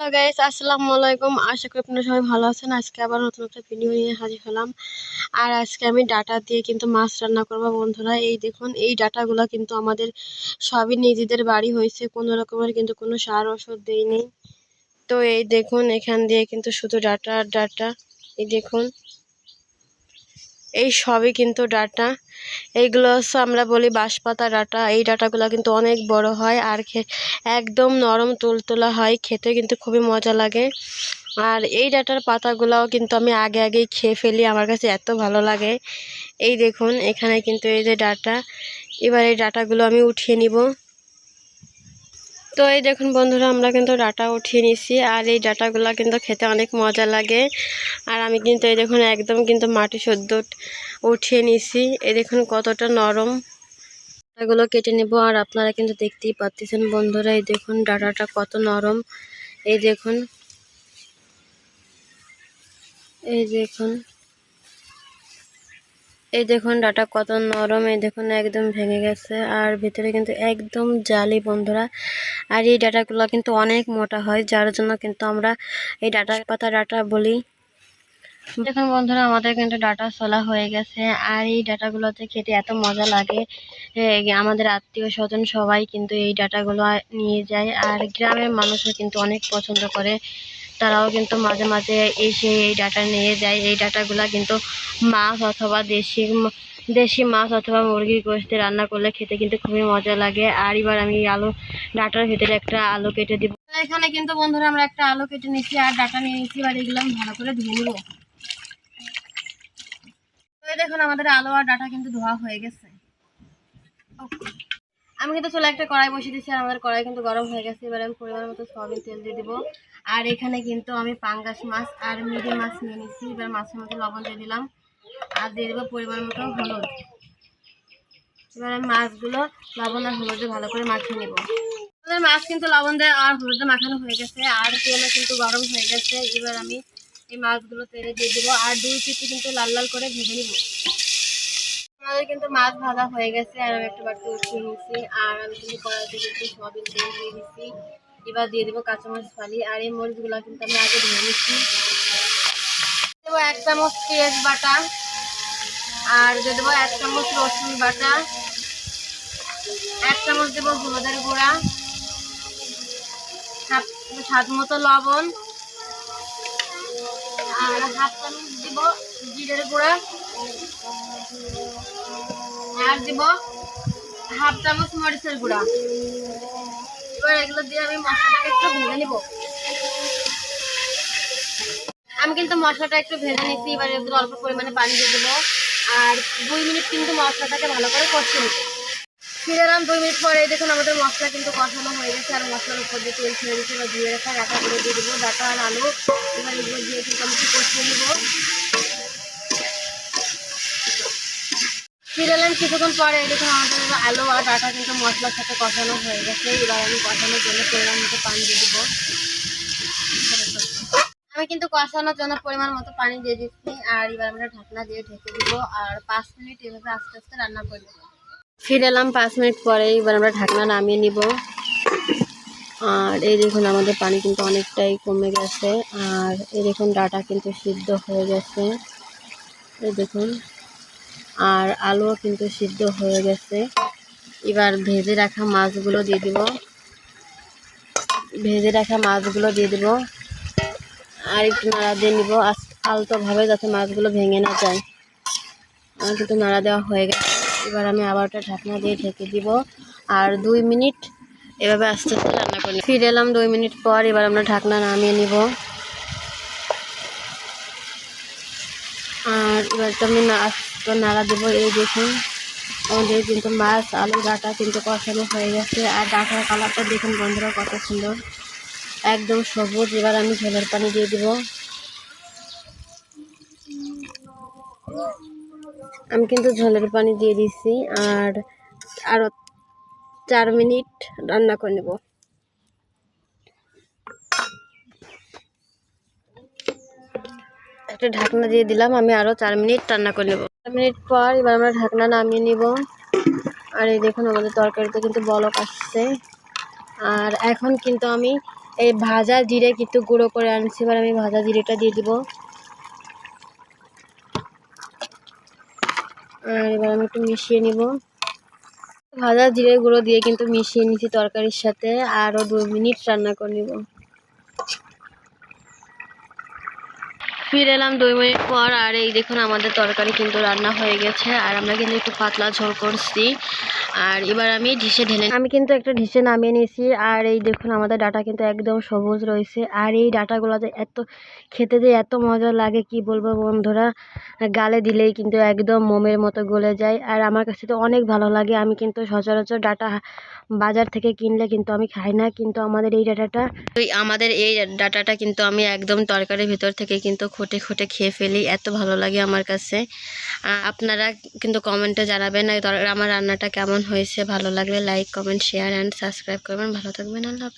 Hello guys আসসালামু আলাইকুম আশা করি আপনারা সবাই ভালো আছেন। আজকে আবার নতুন একটা ভিডিও নিয়ে হাজির হলাম। আর আজকে আমি ডাটা দিয়ে কিন্তু মাছ রান্না করব, বন্ধুরা। এই দেখুন, এই ডাটাগুলো কিন্তু আমাদের সবই নিজেদের বাড়ি হয়েছে। কোনো রকমের কিন্তু কোনো সার ওষুধ দেয়নি তো এই দেখুন, এখান দিয়ে কিন্তু শুধু ডাটা আর ডাটা। এই দেখুন এই সবই কিন্তু ডাটা। এইগুলো হচ্ছে আমরা বলি বাঁশপাতা ডাটা। এই ডাটাগুলো কিন্তু অনেক বড় হয় আর একদম নরম তুলতুলা হয়। খেতে কিন্তু খুবই মজা লাগে। আর এই ডাটার পাতাগুলোও কিন্তু আমি আগে আগেই খেয়ে ফেলি। আমার কাছে এত ভালো লাগে। এই দেখুন, এখানে কিন্তু এই যে ডাটা। এবার এই ডাটাগুলো আমি উঠিয়ে নিব। তো এই দেখুন বন্ধুরা, আমরা কিন্তু ডাটা উঠিয়ে নিছি আর এই ডাটাগুলো কিন্তু খেতে অনেক মজা লাগে। আর আমি কিন্তু এই দেখুন একদম কিন্তু মাটি সদ্য উঠিয়ে নিছি এই দেখুন কতটা নরম। ডাটাগুলো কেটে নেব আর আপনারা কিন্তু দেখতেই পাচ্ছেন বন্ধুরা, এই দেখুন ডাটাটা কত নরম। এই দেখুন এই দেখুন। এই দেখুন ডাটা কত নরম, এই দেখুন একদম ভেঙে গেছে। আর ভিতরে কিন্তু একদম জালি বন্ধুরা। আর এই ডাটাগুলো কিন্তু অনেক মোটা হয়, যার জন্য কিন্তু আমরা এই ডাটা পাতা ডাটা বলি। দেখুন বন্ধুরা, আমাদের কিন্তু ডাটা সোলা হয়ে গেছে। আর এই ডাটাগুলোতে খেতে এত মজা লাগে। আমাদের আত্মীয় স্বজন সবাই কিন্তু এই ডাটাগুলো নিয়ে যায়। আর গ্রামের মানুষও কিন্তু অনেক পছন্দ করে। তারাও কিন্তু মাঝে মাঝে এসে এই ডাটা নিয়ে যায়। এই ডাটাগুলো কিন্তু মাছ অথবা দেশি দেশি মাছ অথবা মুরগির গোস্তে রান্না করলে খেতে কিন্তু খুবই মজা লাগে। আর এবার আমি আলু, ডাটার ভিতরে একটা আলু কেটে দিব। এখানে কিন্তু বন্ধুরা আমরা একটা আলু কেটে নিচ্ছি আর ডাটা নিয়ে নিচ্ছি এবার এগুলো আমি ভালো করে ধুয়ে নিব। দেখুন, আমাদের আলু আর ডাটা কিন্তু ধোয়া হয়ে গেছে। আমি কিন্তু চলে একটা কড়াই বসিয়ে দিচ্ছি আর আমাদের কড়াই কিন্তু গরম হয়ে গেছে। এবার আমি পরিমাণ মতো সয়াবিন তেল দিয়ে দেবো। আর এখানে কিন্তু আমি পাঙ্গাস মাছ আর মিডি মাছ নিয়ে নিচ্ছি এবার মাছের মধ্যে লবণ দিয়ে দিলাম আর দিয়ে দেবো পরিমাণ মতো হলুদ। এবার আমি মাছগুলো লবণ আর হলুদে ভালো করে মাখিয়ে নেব। আমাদের মাছ কিন্তু লবণ দেয় আর হলুদে মাখানো হয়ে গেছে আর তেলও কিন্তু গরম হয়ে গেছে। এবার আমি এই মাছগুলো তেলে দিয়ে দেবো আর দুই পিঠে কিন্তু লাল লাল করে ভেজে নিব। আমাদের কিন্তু মাছ ভাজা হয়ে গেছে আর আমি একটা বাড়িতে উঠিয়ে নিয়েছি। আর আমি কিন্তু কড়াইতে কিন্তু সয়াবিন তেল দিয়ে দিচ্ছি এবার দিয়ে দেবো কাঁচামরিচ ফালি, আর এই মরিচগুলো কিন্তু আমি আগে ধুয়ে নিচ্ছি। দেবো এক চামচ পেঁয়াজ বাটা, আর দিয়ে দেবো এক চামচ রসুন বাটা, এক চামচ দেবো হলুদের গুঁড়া স্বাদ মতো লবণ, আর হাফ চামচ দিব জিরের গুঁড়া, আর দিব হাফ চামচ মরিচের গুঁড়া। এবার এগুলো দিয়ে আমি মশলাটাকে একটু ভেজে নিব। আমি কিন্তু মশলাটা একটু ভেজে নিচ্ছি এবার এর অল্প পরিমাণে পানি দিয়ে দেবো। আর দুই মিনিট কিন্তু মশলাটাকে ভালো করে কষতে নেব ফিরে এলাম দুই মিনিট পরে দেখুন আমাদের মশলা কিন্তু কষানো হয়ে গেছে, আর মশলার উপর দিয়ে তেল ছেড়ে দিচ্ছি এবার দিয়ে রাখা করে দিয়ে দেবো, ডাটা আর আলু। এবার এগুলো দিয়ে কিন্তু আমি কষিয়ে নেব। ফিরে এলাম কিছুক্ষণ পরে দেখুন আমাদের আলু আর ডাটা কিন্তু মশলার সাথে কষানো হয়ে গেছে। এবার আমি কষানোর জন্য পরিমাণ মতো পানি দিয়ে দেবো। আমি কিন্তু কষানোর জন্য পরিমাণ মতো পানি দিয়ে দিচ্ছি আর এবার আমরা ঢাকনা দিয়ে ঢেকে দিব আর পাঁচ মিনিট এভাবে আস্তে আস্তে রান্না করে দেবো ফিরে এলাম পাঁচ মিনিট পরে, এবার আমরা ঢাকনা নামিয়ে নিব। আর এই দেখুন আমাদের পানি কিন্তু অনেকটাই কমে গেছে। আর এই দেখুন ডাটা কিন্তু সিদ্ধ হয়ে গেছে। এই দেখুন। আর আলুও কিন্তু সিদ্ধ হয়ে গেছে। এবার ভেজে রাখা মাছগুলো দিয়ে দিব। ভেজে রাখা মাছগুলো দিয়ে দিব। আর একটু নাড়া দিয়ে নিব। আলতোভাবে যাতে মাছগুলো ভেঙে না যায়। আমার কিন্তু নাড়া দেওয়া হয়ে গেছে। এবার আমি আবার ওটা ঢাকনা দিয়ে ঢেকে দিব। আর দুই মিনিট এভাবে আস্তে আস্তে রান্না করি ফিরে এলাম দুই মিনিট পর এবার আমরা ঢাকনা নামিয়ে নিব। আর এবার তো আমি নাড়া দেবো, এই দেখুন। আমাদের কিন্তু মাছ, আলু, ডাটা কিন্তু কষানো হয়ে গেছে। আর ডাটার কালারটা দেখুন বন্ধুরা, কত সুন্দর। একদম সবুজ। এবার আমি ঝোলের পানি দিয়ে দিব। আমি কিন্তু ঝোলের পানি দিয়ে দিচ্ছি আর আরও চার মিনিট রান্না করে নেব। একটা ঢাকনা দিয়ে দিলাম, আমি আরও চার মিনিট রান্না করে নেব। মিনিট পর এবার আমরা ঢাকনা নামিয়ে নিব। আর এই দেখুন, আমাদের তরকারিতে কিন্তু বলক আসছে। আর এখন কিন্তু আমি এই ভাজা জিরে কিন্তু গুঁড়ো করে আনছি। এবার আমি ভাজা জিরেটা দিয়ে দিব। আর এবার আমি একটু মিশিয়ে নিব। ভাজা জিরে গুঁড়ো দিয়ে কিন্তু মিশিয়ে নিছি তরকারির সাথে। আরও দু মিনিট রান্না করে নিব। ফিরে এলাম দুই মিনিট পর আর এই দেখুন আমাদের তরকারি কিন্তু রান্না হয়ে গেছে আর আমরা কিন্তু একটু পাতলা ঝোল করছি। আর এবার আমি ঢিসে ঢেলে আমি কিন্তু একটা ঢিসে নামিয়ে নিয়েছি আর এই দেখুন আমাদের ডাটা কিন্তু একদম সবুজ রয়েছে। আর এই ডাটাগুলো যে এত খেতে যে এত মজা লাগে কি বলব বন্ধুরা? গালে দিলেই কিন্তু একদম মোমের মতো গলে যায়। আর আমার কাছে তো অনেক ভালো লাগে আমি কিন্তু সচরাচর ডাটা বাজার থেকে কিনলে কিন্তু আমি খাই না কিন্তু আমাদের এই ডাটাটা আমাদের এই ডাটাটা কিন্তু আমি একদম তরকারির ভিতর থেকে কিন্তু খুঁটে খুঁটে খেয়ে ফেলি, এত ভালো লাগে আমার কাছে আপনারা কিন্তু কমেন্টে জানাবেন আমার রান্নাটা কেমন হয়েছে, ভালো লাগলে like comment share and subscribe করবেন ভালো থাকবেন, আল্লাহ।